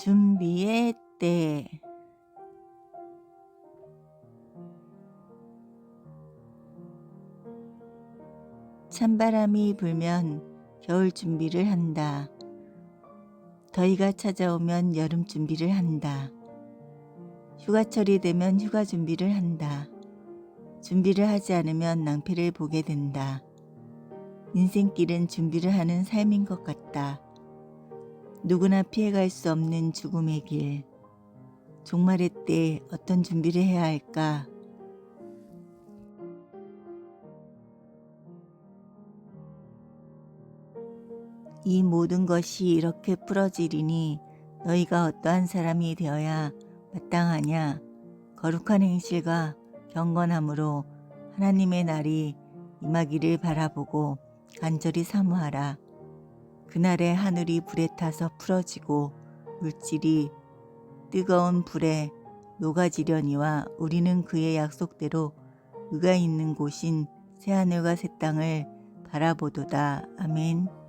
준비의 때. 찬바람이 불면 겨울 준비를 한다. 더위가 찾아오면 여름 준비를 한다. 휴가철이 되면 휴가 준비를 한다. 준비를 하지 않으면 낭패를 보게 된다. 인생길은 준비를 하는 삶인 것 같다. 누구나 피해갈 수 없는 죽음의 길. 종말의 때 어떤 준비를 해야 할까? 이 모든 것이 이렇게 풀어지리니 너희가 어떠한 사람이 되어야 마땅하냐? 거룩한 행실과 경건함으로 하나님의 날이 임하기를 바라보고 간절히 사모하라. 그날에 하늘이 불에 타서 풀어지고 물질이 뜨거운 불에 녹아지려니와 우리는 그의 약속대로 의가 있는 곳인 새하늘과 새 땅을 바라보도다. 아멘.